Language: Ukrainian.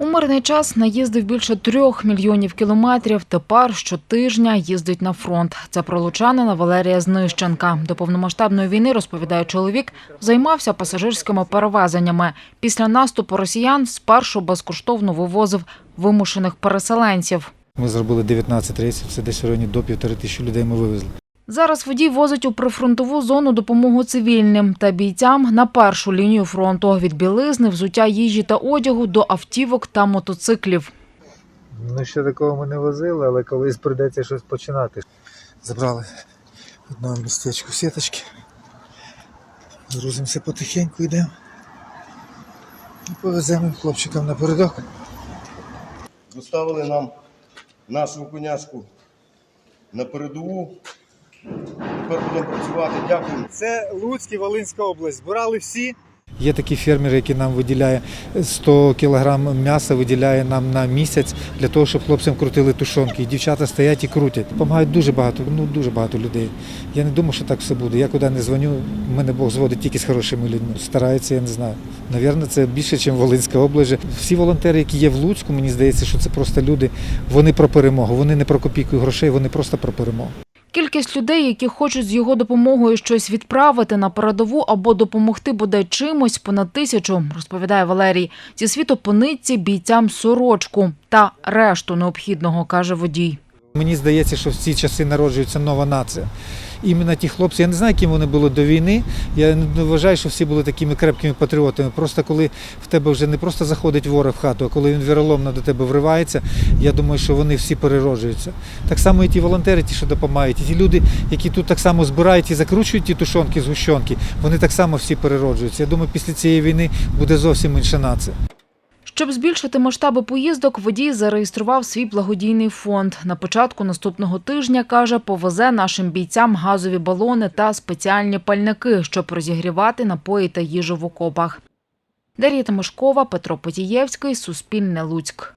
У мирний час наїздив більше трьох мільйонів кілометрів. Тепер щотижня їздить на фронт. Це про лучанина Валерія Знищенка. До повномасштабної війни, розповідає чоловік, займався пасажирськими перевезеннями. Після наступу росіян спершу безкоштовно вивозив вимушених переселенців. Ми зробили 19 рейсів, це десь в районі до півтори тисячі людей ми вивезли. Зараз водій возить у прифронтову зону допомогу цивільним та бійцям на першу лінію фронту від білизни, взуття їжі та одягу до автівок та мотоциклів. Ну, ще такого ми не возили, але колись прийдеться щось починати. Забрали в одному містечку сіточки. Грузимося потихеньку йдемо. І повеземо хлопчикам напередок. доставили нам нашу коняшку на передову. Тепер будемо працювати. Дякуємо. Це Луцьк і Волинська область. Збирали всі. Є такі фермери, які нам виділяє 100 кг м'яса, виділяє нам на місяць для того, щоб хлопцям крутили тушонки. І дівчата стоять і крутять. Допомагають дуже багато, ну дуже багато людей. Я не думаю, що так все буде. Я куди не дзвоню, мене Бог зводить тільки з хорошими людьми. Стараються, я не знаю. Навірно, це більше, ніж Волинська область. Всі волонтери, які є в Луцьку, мені здається, що це просто люди. Вони про перемогу. Вони не про копійку грошей, вони просто про перемогу. Кількість людей, які хочуть з його допомогою щось відправити на передову або допомогти бодай чимось, понад тисячу, розповідає Валерій. Зі світу пониці бійцям сорочку та решту необхідного, каже водій. Мені здається, що в ці часи народжується нова нація. Іменно ті хлопці, я не знаю, ким вони були до війни. Я не вважаю, що всі були такими крепкими патріотами. Просто коли в тебе вже не просто заходить ворог в хату, а коли він віроломно до тебе вривається, я думаю, що вони всі перероджуються. Так само і ті волонтери, ті, що допомагають, і ті люди, які тут так само збирають і закручують ті тушонки, згущенки, вони так само всі перероджуються. Я думаю, після цієї війни буде зовсім інша нація. Щоб збільшити масштаби поїздок, водій зареєстрував свій благодійний фонд. На початку наступного тижня, каже, повезе нашим бійцям газові балони та спеціальні пальники, щоб розігрівати напої та їжу в окопах. Дар'я Тимошкова, Петро Потієвський, Суспільне Луцьк.